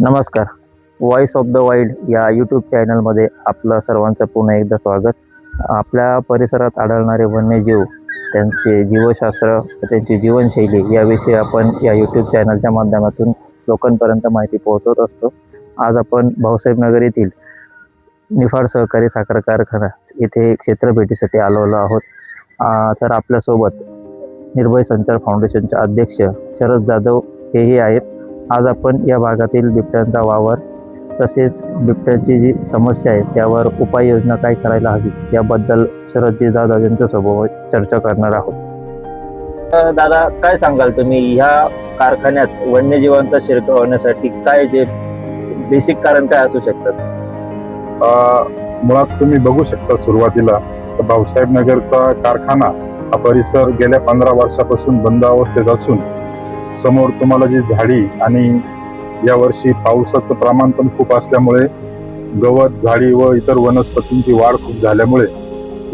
नमस्कार. Voice of the wild या YouTube चॅनलमध्ये आपलं सर्वांचं पुन्हा एकदा स्वागत. आपल्या परिसरात आढळणारे वन्यजीव त्यांचे जीवशास्त्र त्यांची जीवनशैली याविषयी आपण या यूट्यूब चॅनलच्या माध्यमातून लोकांपर्यंत माहिती पोहोचवत असतो. आज आपण भाऊसाहेब नगर येथील निफाड सहकारी साखर कारखाना येथे क्षेत्रभेटीसाठी आलेलो आहोत. तर आपल्यासोबत निर्भय संचार फाउंडेशनचे अध्यक्ष शरद जाधव हेही आहेत. आज आपण या भागातील बिबट्यांचा वावर तसेच बिबट्यांची जी समस्या आहे त्यावर उपाययोजना काय करायला हवी याबद्दल शरदजी जाधव यांच्यासोबत चर्चा करणार आहोत. दादा काय सांगाल तुम्ही? ह्या कारखान्यात वन्यजीवांचा शिरकाव होण्यासाठी काय जे बेसिक कारण काय असू शकतात? अ, मुळात तुम्ही बघू शकता सुरुवातीला तर भाऊसाहेब नगरचा कारखाना हा परिसर गेल्या पंधरा वर्षापासून बंद अवस्थेत असून समोर तुम्हाला जी झाडी आणि यावर्षी पावसाचं प्रमाण पण खूप असल्यामुळे गवत झाडी व इतर वनस्पतींची वाढ खूप झाल्यामुळे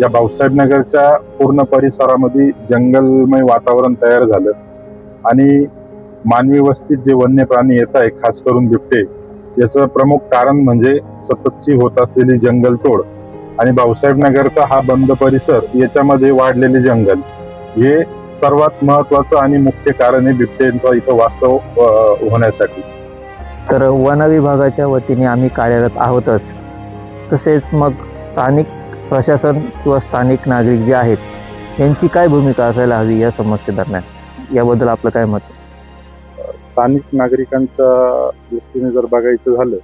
या भाऊसाहेब नगरच्या पूर्ण परिसरामध्ये जंगलमय वातावरण तयार झालं. आणि मानवी वस्तीत जे वन्य प्राणी येत आहे खास करून बिबटे याचं प्रमुख कारण म्हणजे सततची होत असलेली जंगलतोड. आणि भाऊसाहेब नगरचा हा बंद परिसर याच्यामध्ये वाढलेले जंगल. हे सर्वात महत्वाचं आणि मुख्य कारण आहे बिबट्यांचा इथं वास्तव होण्यासाठी. तर वन विभागाच्या वतीने आम्ही कार्यरत आहोतच. तसेच मग स्थानिक प्रशासन किंवा स्थानिक नागरिक जे आहेत यांची काय भूमिका असायला हवी या समस्येदरम्यान याबद्दल आपलं काय मत? स्थानिक नागरिकांच्या दृष्टीने जर बघायचं झालं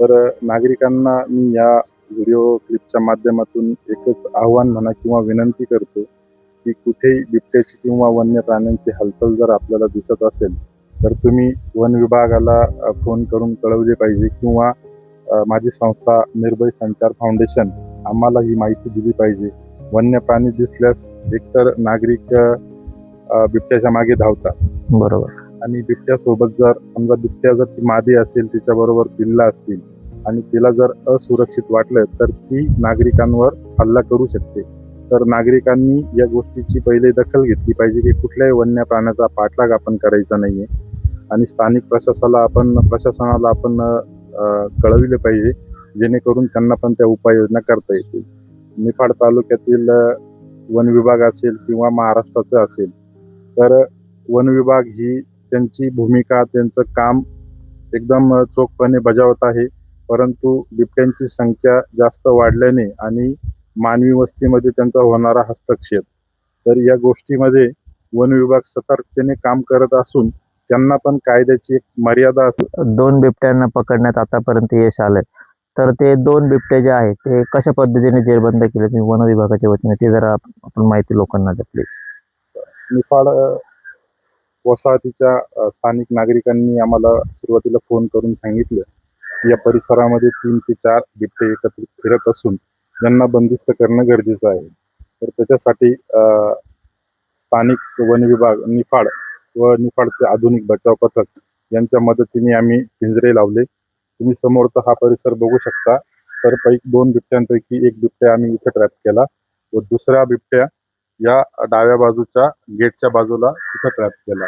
तर नागरिकांना मी या व्हिडिओ क्लिपच्या माध्यमातून एकच आव्हान म्हणा किंवा विनंती करतो की कुठेही बिबट्याची किंवा वन्य प्राण्यांची हालचाल जर आपल्याला दिसत असेल तर तुम्ही वन विभागाला फोन करून कळवले पाहिजे किंवा माझी संस्था निर्भय संचार फाउंडेशन आम्हाला ही माहिती दिली पाहिजे. वन्य प्राणी दिसल्यास एकतर नागरिक बिबट्याच्या मागे धावतात. बरोबर. आणि बिबट्यासोबत जर समजा बिबट्या जर ती मादी असेल तिच्याबरोबर पिल्ला असतील आणि तिला जर असुरक्षित वाटलं तर ती नागरिकांवर हल्ला करू शकते. तर नागरिकांनी या गोष्टीची पहिले दखल घेतली पाहिजे की कुठल्याही वन्य प्राण्याचा पाठलाग आपण करायचा नाहीये. आणि स्थानिक प्रशासनाला आपण प्रशासनाला आपण कळविले पाहिजे जेणेकरून त्यांना पण त्या उपाययोजना करता येतील. निफाड तालुक्यातील वन विभाग असेल किंवा महाराष्ट्राचं असेल तर वन विभाग ही त्यांची भूमिका त्यांचं काम एकदम चोखपणे बजावत आहे. परंतु बिबट्यांची संख्या जास्त वाढल्याने आणि मानवी वस्तीमध्ये त्यांचा होणारा हस्तक्षेप. तर या गोष्टीमध्ये वन विभाग सतर्कतेने काम करत असून त्यांना पण कायद्याची एक मर्यादा असते दोन बिबट्यांना पकडण्यात आतापर्यंत यश आलंय. तर ते दोन बिबटे जे आहेत ते कशा पद्धतीने जेरबंद केले तुम्ही वन विभागाच्या वतीने? ते जरा आपण माहिती लोकांना द्या प्लीज निफाड वसाहतीच्या स्थानिक नागरिकांनी आम्हाला सुरुवातीला फोन करून सांगितलं. या परिसरामध्ये तीन ते चार बिबटे एकत्रित फिरत असून यांना बंदिस्त करणं गरजेचं आहे. तर त्याच्यासाठी स्थानिक वन विभाग निफाड व निफाडचे आधुनिक बचाव पथक यांच्या मदतीने आम्ही पिंजरे लावले. तुम्ही समोरचा हा परिसर बघू शकता. तर पैकी दोन बिबट्यांपैकी एक बिबट्या आम्ही इथे ट्रॅप केला व दुसऱ्या बिबट्या या डाव्या बाजूच्या गेटच्या बाजूला तिथं ट्रॅप केला.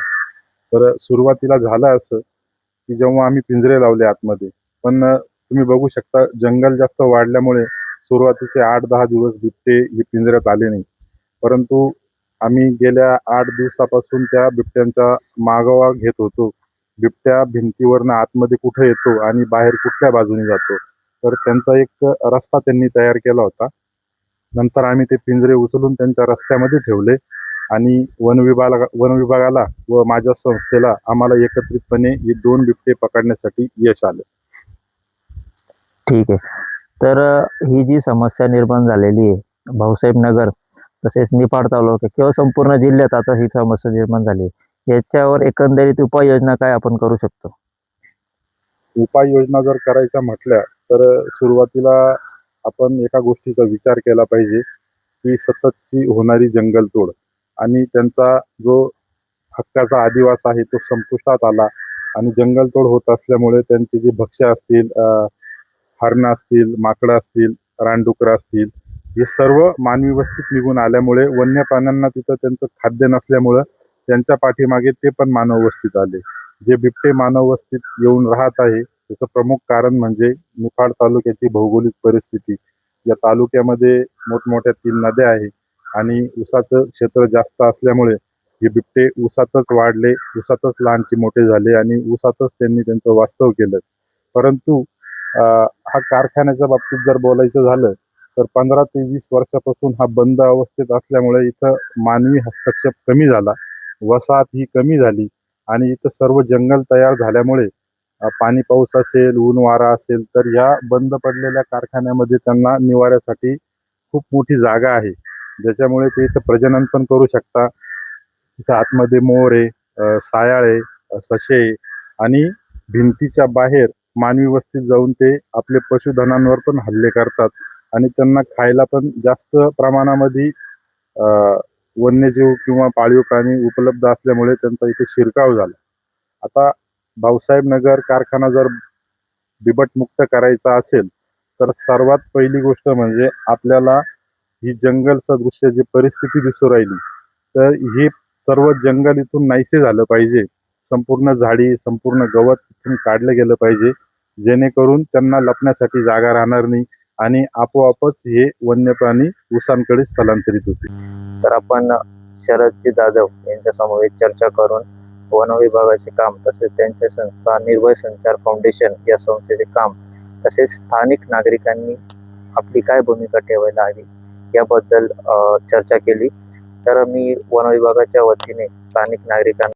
तर सुरुवातीला झालं असं की जेव्हा आम्ही पिंजरे लावले आतमध्ये पण तुम्ही बघू शकता जंगल जास्त वाढल्यामुळे सुरुवातीचे आठ दहा दिवस बिबटे हे पिंजऱ्यात आले नाही परंतु आम्ही गेल्या आठ दिवसापासून त्या बिबट्यांचा मागोवा घेत होतो. बिबट्या भिंतीवरनं आतमध्ये कुठे येतो आणि बाहेर कुठल्या बाजूने जातो? तर त्यांचा एक रस्ता त्यांनी तयार केला होता. नंतर आम्ही ते पिंजरे उचलून त्यांच्या रस्त्यामध्ये ठेवले आणि वन विभागा वन विभागाला व माझ्या संस्थेला आम्हाला एकत्रितपणे हे दोन बिबटे पकडण्यासाठी यश आलं. ठीक आहे. तर ही जी समस्या निर्माण झालेली आहे भाऊसाहेब नगर तसेच निफाड तालुका किंवा संपूर्ण जिल्ह्यात आता ही समस्या निर्माण झाली आहे. याच्यावर एकंदरीत उपाययोजना काय आपण करू शकतो? उपाययोजना जर करायच्या म्हटल्या तर सुरुवातीला आपण एका गोष्टीचा विचार केला पाहिजे की सततची होणारी जंगलतोड आणि त्यांचा जो हक्काचा आदिवास आहे तो संपुष्टात आला आणि जंगलतोड होत असल्यामुळे त्यांचे जे भक्ष्य असतील हरणं असतील माकडं असतील रानडुकरं असतील हे सर्व मानवी वस्तीत निघून आल्यामुळे वन्य प्राण्यांना तिथं त्यांचं खाद्य नसल्यामुळं त्यांच्या पाठीमागे ते पण मानव वस्तीत आले. जे बिबटे मानव वस्तीत येऊन राहत आहे त्याचं प्रमुख कारण म्हणजे निफाड तालुक्याची भौगोलिक परिस्थिती. या तालुक्यामध्ये मोठमोठ्या तीन नद्या आहे आणि ऊसाचं क्षेत्र जास्त असल्यामुळे हे बिबटे ऊसातच वाढले ऊसातच लहानचे मोठे झाले आणि ऊसातच त्यांनी त्यांचं वास्तव केलं. परंतु हा कारखान्याच्या बाबतीत जर बोलायचं झालं तर पंधरा ते वीस वर्षापासून हा बंद अवस्थेत असल्यामुळे इथं मानवी हस्तक्षेप कमी झाला वसाहत ही कमी झाली आणि इथं सर्व जंगल तयार झाल्यामुळे पाणी पाऊस असेल ऊन वारा असेल तर या बंद पडलेल्या कारखान्यामध्ये त्यांना निवाऱ्यासाठी खूप मोठी जागा आहे. ज्याच्यामुळे ते इथं प्रजनन पण करू शकता. तिथं आतमध्ये मोर आहे सशे सायाळ आहे ससे आहे आणि भिंतीच्या बाहेर मानवी वस्तीत जाऊन ते आपले पशुधनांवर पण हल्ले करतात. आणि त्यांना खायला पण जास्त प्रमाणामध्ये वन्यजीव किंवा पाळीव प्राणी उपलब्ध असल्यामुळे त्यांचा इथे शिरकाव झाला. आता भाऊसाहेब नगर कारखाना जर बिबटमुक्त करायचा असेल तर सर्वात पहिली गोष्ट म्हणजे आपल्याला ही जंगल सदृश्य जी परिस्थिती दिसू राहिली तर हे सर्व जंगल इथून नाहीसे झालं पाहिजे. संपूर्ण झाडी संपूर्ण गवत इथून काढलं गेलं पाहिजे. जेणेकरून त्यांना लपण्यासाठी जागा राहणार नाही आणि आपोआपच हे वन्य प्राणी उसांकडे स्थलांतरित होते तर आपण शरदजी जाधव यांच्या समवेत चर्चा करून वन विभागाचे काम तसेच त्यांच्या संस्था निर्भय संचार फाउंडेशन या संस्थेचे काम तसेच स्थानिक नागरिकांनी आपली काय भूमिका ठेवायला हवी याबद्दल चर्चा केली. तर मी वन विभागाच्या वतीने स्थानिक नागरिकांना